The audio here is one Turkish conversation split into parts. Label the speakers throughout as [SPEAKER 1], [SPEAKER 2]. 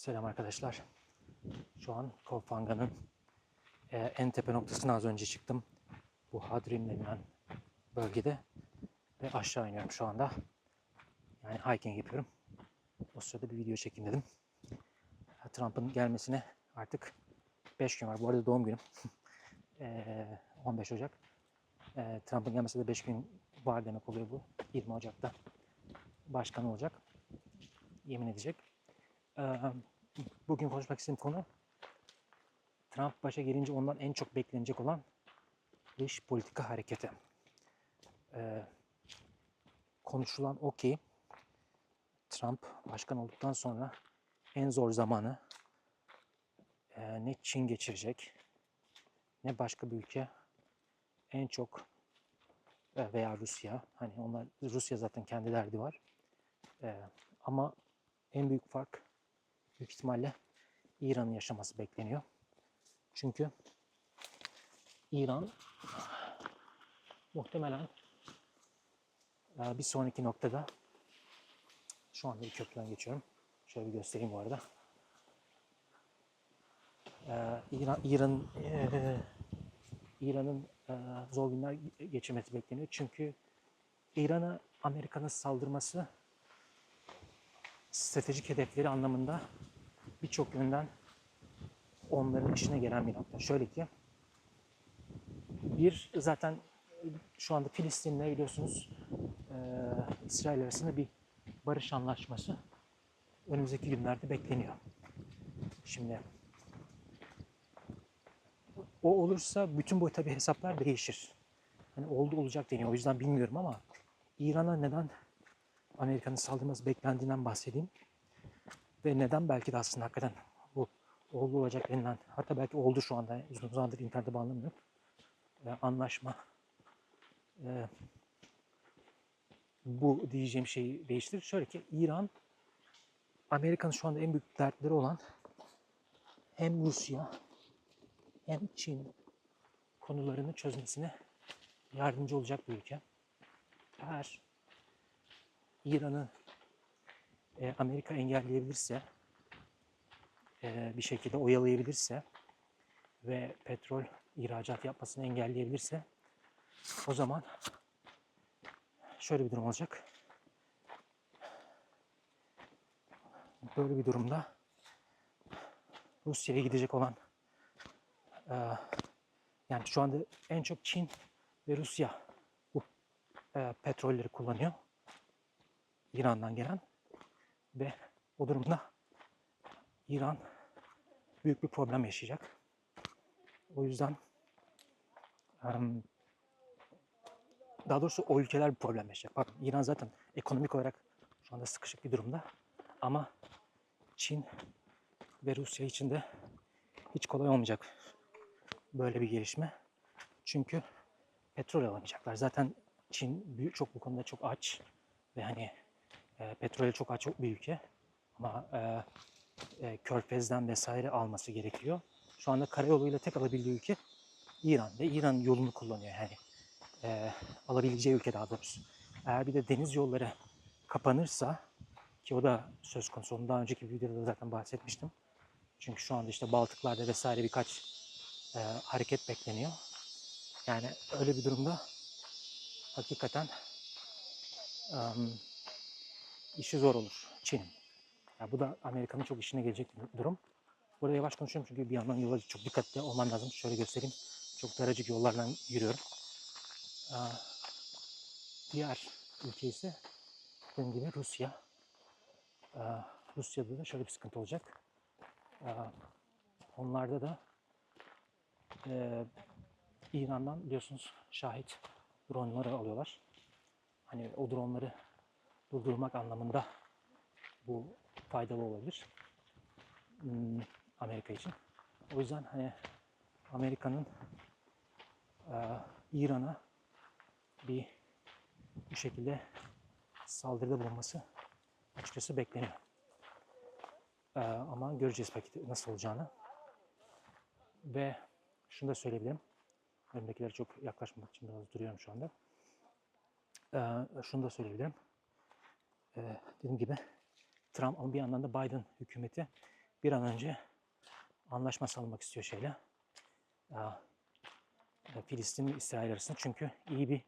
[SPEAKER 1] Selam arkadaşlar. Şu an Kofanga'nın e, en tepe noktasına az önce çıktım. Bu Hadrim denilen bölgede ve aşağı iniyorum şu anda. Yani hiking yapıyorum. O sırada bir video çekeyim dedim. Trump'ın gelmesine artık 5 gün var. Bu arada doğum günüm. E, 15 Ocak. E, Trump'ın gelmesine de 5 gün var demek oluyor bu. 20 Ocak'ta başkan olacak. Yemin edecek. Bugün konuşmak istediğim konu Trump başa gelince ondan en çok beklenecek olan dış politika hareketi. Konuşulan o ki Trump başkan olduktan sonra en zor zamanı ne Çin geçirecek ne başka bir ülke en çok veya Rusya hani onlar Rusya zaten kendi derdi var. E, ama en büyük fark büyük ihtimalle İran'ın yaşaması bekleniyor. Çünkü İran muhtemelen e, bir sonraki noktada şu anda bir köprüden geçiyorum. Şöyle bir göstereyim bu arada. E, İran İran e, İran'ın e, zor günler geçirmesi bekleniyor. Çünkü İran'a Amerika'nın saldırması stratejik hedefleri anlamında birçok yönden onların işine gelen bir nokta. Şöyle ki bir zaten şu anda Filistin'le biliyorsunuz e, İsrail arasında bir barış anlaşması önümüzdeki günlerde bekleniyor. Şimdi o olursa bütün bu tabi hesaplar değişir. Hani oldu olacak deniyor. O yüzden bilmiyorum ama İran'a neden Amerika'nın saldırması beklendiğinden bahsedeyim. Ve neden belki de aslında hakikaten bu oldu olacak denilen, hatta belki oldu şu anda uzun zamandır internette bağlanmıyor. E, anlaşma e, bu diyeceğim şeyi değiştirir. Şöyle ki İran Amerika'nın şu anda en büyük dertleri olan hem Rusya hem Çin konularını çözmesine yardımcı olacak bir ülke. Eğer İran'ı e, Amerika engelleyebilirse, e, bir şekilde oyalayabilirse ve petrol ihracat yapmasını engelleyebilirse o zaman şöyle bir durum olacak. Böyle bir durumda Rusya'ya gidecek olan e, yani şu anda en çok Çin ve Rusya bu petrolleri kullanıyor. İran'dan gelen ve o durumda İran büyük bir problem yaşayacak. O yüzden daha doğrusu o ülkeler bir problem yaşayacak. Pardon, İran zaten ekonomik olarak şu anda sıkışık bir durumda. Ama Çin ve Rusya için de hiç kolay olmayacak böyle bir gelişme. Çünkü petrol alamayacaklar. Zaten Çin çok bu konuda çok aç ve hani e, petrole çok aç bir ülke ama e, e, Körfez'den vesaire alması gerekiyor. Şu anda karayoluyla tek alabildiği ülke İran ve İran yolunu kullanıyor yani e, alabileceği ülke daha doğrusu. Eğer bir de deniz yolları kapanırsa ki o da söz konusu onu daha önceki videoda zaten bahsetmiştim. Çünkü şu anda işte Baltıklarda vesaire birkaç e, hareket bekleniyor. Yani öyle bir durumda hakikaten um, işi zor olur Çin'in. Ya bu da Amerika'nın çok işine gelecek bir durum. Burada yavaş konuşuyorum çünkü bir yandan yola çok dikkatli olman lazım. Şöyle göstereyim. Çok daracık yollardan yürüyorum. Aa, diğer ülke ise dediğim gibi Rusya. Aa, Rusya'da da şöyle bir sıkıntı olacak. Aa, onlarda da e, İran'dan biliyorsunuz şahit dronları alıyorlar. Hani o dronları durdurmak anlamında bu faydalı olabilir. Hmm, Amerika için. O yüzden hani Amerika'nın e, İran'a bir bu şekilde saldırıda bulunması açıkçası bekleniyor. E, ama göreceğiz peki nasıl olacağını. Ve şunu da söyleyebilirim. Önümdekilere çok yaklaşmak için biraz duruyorum şu anda. E, şunu da söyleyebilirim. E, dediğim gibi Trump ama bir yandan da Biden hükümeti bir an önce anlaşma sağlamak istiyor şeyle. E, Filistin ve İsrail arasında çünkü iyi bir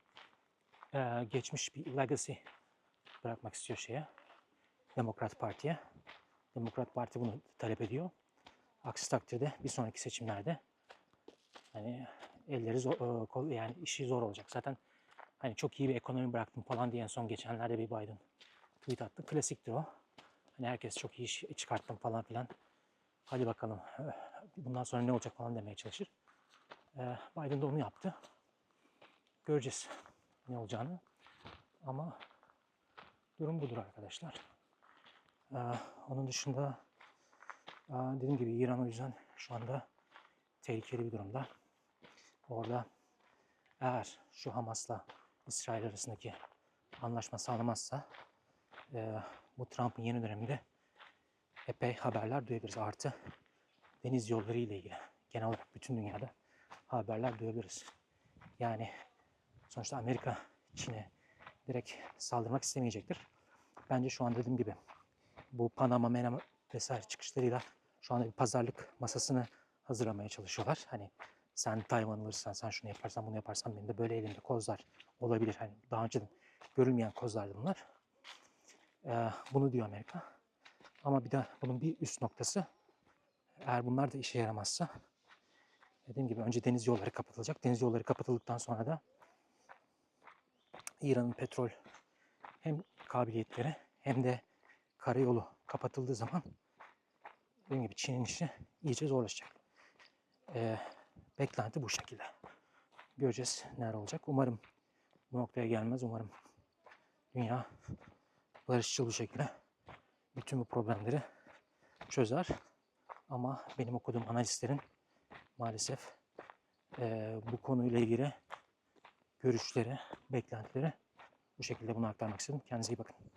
[SPEAKER 1] e, geçmiş bir legacy bırakmak istiyor şeye. Demokrat Parti'ye. Demokrat Parti bunu talep ediyor. Aksi takdirde bir sonraki seçimlerde hani elleri zor, e, kol- yani işi zor olacak. Zaten hani çok iyi bir ekonomi bıraktım falan diye en son geçenlerde bir Biden tweet attı. Klasiktir o. Hani herkes çok iyi iş çıkarttım falan filan. Hadi bakalım bundan sonra ne olacak falan demeye çalışır. Ee, Biden de onu yaptı. Göreceğiz ne olacağını. Ama durum budur arkadaşlar. Ee, onun dışında aa, dediğim gibi İran o yüzden şu anda tehlikeli bir durumda. Orada eğer şu Hamas'la İsrail arasındaki anlaşma sağlamazsa e, bu Trump'ın yeni döneminde epey haberler duyabiliriz. Artı deniz yolları ile ilgili genel olarak bütün dünyada haberler duyabiliriz. Yani sonuçta Amerika Çin'e direkt saldırmak istemeyecektir. Bence şu an dediğim gibi bu Panama, Menama vesaire çıkışlarıyla şu anda bir pazarlık masasını hazırlamaya çalışıyorlar. Hani sen Tayvan alırsan, sen şunu yaparsan, bunu yaparsan benim de böyle elimde kozlar olabilir. Hani daha önce görülmeyen kozlardı bunlar. Ee, bunu diyor Amerika. Ama bir de bunun bir üst noktası eğer bunlar da işe yaramazsa dediğim gibi önce deniz yolları kapatılacak. Deniz yolları kapatıldıktan sonra da İran'ın petrol hem kabiliyetleri hem de karayolu kapatıldığı zaman dediğim gibi Çin'in işi iyice zorlaşacak. Ee, beklenti bu şekilde. Göreceğiz neler olacak. Umarım bu noktaya gelmez. Umarım dünya barışçıl bir şekilde bütün bu problemleri çözer. Ama benim okuduğum analistlerin maalesef eee, bu konuyla ilgili görüşleri, beklentileri bu şekilde bunu aktarmak istedim. Kendinize iyi bakın.